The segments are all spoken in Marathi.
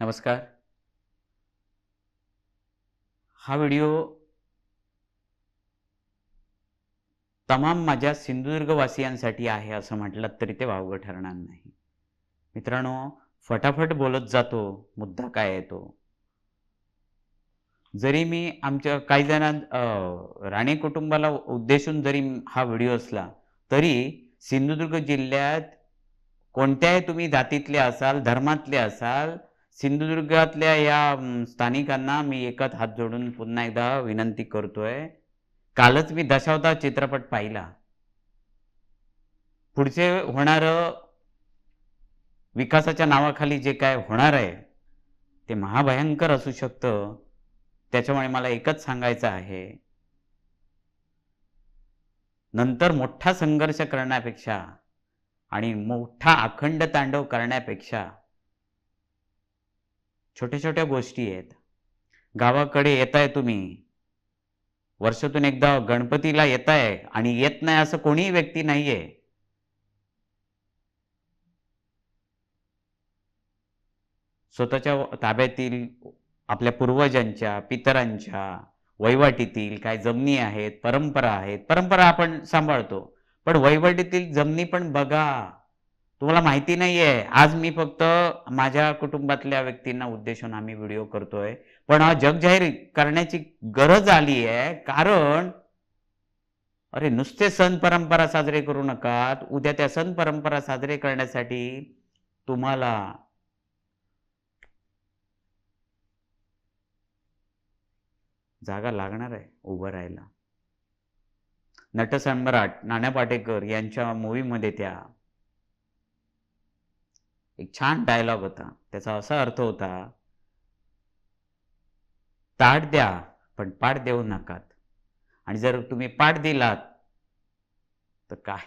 नमस्कार. हा व्हिडिओ तमाम माझ्या सिंधुदुर्गवासियांसाठी आहे असं म्हटलं तरी ते वावगं ठरणार नाही. मित्रांनो फटाफट बोलत जातो मुद्दा काय आहे तो? जरी मी आमच्या काही जणां राणे कुटुंबाला उद्देशून जरी हा व्हिडिओ असला तरी सिंधुदुर्ग जिल्ह्यात कोणत्याही तुम्ही जातीतले असाल धर्मातले असाल सिंधुदुर्गातल्या या स्थानिकांना मी एकच हात जोडून पुन्हा एकदा विनंती करतोय. कालच मी दशावतार चित्रपट पाहिला. पुढचे होणारं विकासाच्या नावाखाली जे काय होणार आहे ते महाभयंकर असू शकतं. त्याच्यामुळे मला एकच सांगायचं आहे. नंतर मोठा संघर्ष करण्यापेक्षा आणि मोठा अखंड तांडव करण्यापेक्षा छोट्या छोट्या गोष्टी आहेत. गावाकडे येताय तुम्ही. वर्षातून एकदा गणपतीला येताय आणि येत नाही असं कोणीही व्यक्ती नाहीये. स्वतःच्या ताब्यातील आपल्या पूर्वजांच्या पितरांच्या वैवाटीतील काय जमनी आहेत परंपरा आहेत. परंपरा आपण सांभाळतो. पण वैवाटीतील जमनी पण बघा. तुम्हाला माहिती नाहीये. आज मी फक्त माझ्या कुटुंबातल्या व्यक्तींना उद्देशून आम्ही व्हिडिओ करतोय. पण हा जग जाहीर करण्याची गरज आली आहे. कारण अरे नुसते सण परंपरा साजरे करू नका उद्या त्या सण परंपरा साजरे करण्यासाठी तुम्हाला जागा लागणार आहे उभं राहायला. नटसम्राट नाना पाटेकर यांच्या मूवीमध्ये त्या एक छान डायलॉग होता. त्याचा असा अर्थ होता ताट द्या पण पाठ देऊ नकात. आणि जर तुम्ही पाठ दिलात तर काय?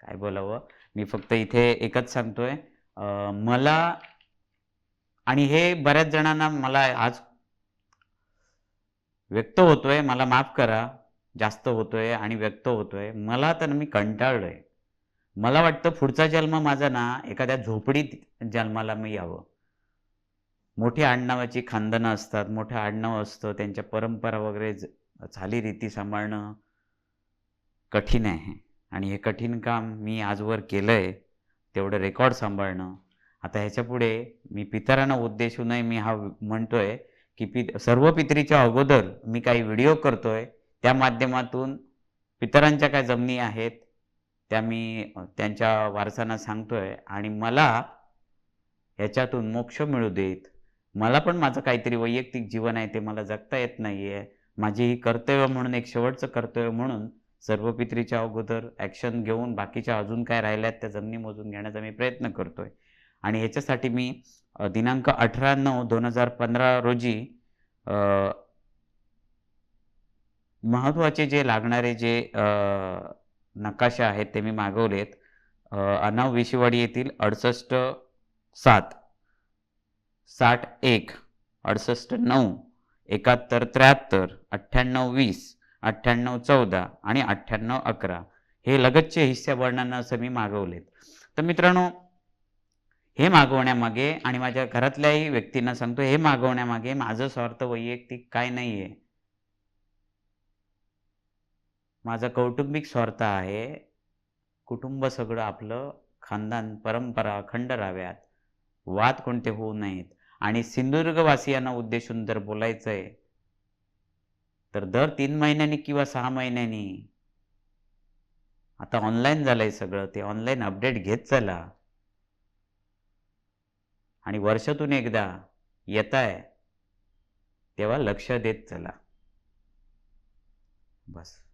काय बोलावं? मी फक्त इथे एकच सांगतोय मला आणि हे बऱ्याच जणांना मला आज व्यक्त होतोय मला माफ करा जास्त होतोय आणि व्यक्त होतोय. मला तर मी कंटाळलोय. मला वाटतं पुढचा जन्म माझा ना एखाद्या झोपडीत जन्माला मी यावं. मोठी आडनावाची खानदानं असतात मोठं आडनाव असतं त्यांच्या परंपरा वगैरे चालीरीती सांभाळणं कठीण आहे. आणि हे कठीण काम मी आजवर केलंय तेवढं रेकॉर्ड सांभाळणं. आता ह्याच्यापुढे मी पितरांना उद्देशूनही मी हा म्हणतोय की पि सर्व पितरीच्या अगोदर मी काही व्हिडिओ करतोय त्या माध्यमातून पितरांच्या काय जमनी आहेत त्या मी त्यांच्या वारसांना सांगतोय आणि मला ह्याच्यातून मोक्ष मिळू देत. मला पण माझं काहीतरी वैयक्तिक जीवन आहे ते मला जगता येत नाहीये. माझी ही कर्तव्य म्हणून एक शेवटचं कर्तव्य म्हणून सर्व पित्रीच्या अगोदर ॲक्शन घेऊन बाकीच्या अजून काय राहिल्यात त्या जमिनी मोजून घेण्याचा मी प्रयत्न करतोय. आणि ह्याच्यासाठी मी दिनांक अठरा नऊ दोन हजार पंधरा रोजी महत्त्वाचे जे लागणारे जे नकाशे आहेत ते मी मागवलेत. अनाव विशिवाडी येथील अडसष्ट सात साठ एक अडसष्ट नऊ एकाहत्तर त्र्याहत्तर अठ्ठ्याण्णव वीस अठ्ठ्याण्णव चौदा आणि अठ्ठ्याण्णव अकरा हे लगतचे हिस्से वर्णनं असं मी मागवलेत. तर मित्रांनो हे मागवण्यामागे आणि माझ्या घरातल्याही व्यक्तींना सांगतो हे मागवण्यामागे माझं स्वार्थ वैयक्तिक काय नाही आहे माझा कौटुंबिक स्वार्थ आहे. कुटुंब सगळं आपलं खानदान परंपरा अखंड राहाव्यात. वाद कोणते होऊ नयेत. आणि सिंधुदुर्गवासियांना उद्देशून जर बोलायचं आहे तर दर तीन महिन्यांनी किंवा सहा महिन्यांनी आता ऑनलाईन झालंय सगळं. ते ऑनलाईन अपडेट घेत चला. आणि वर्षातून एकदा येत आहे तेव्हा लक्ष देत चला. बस.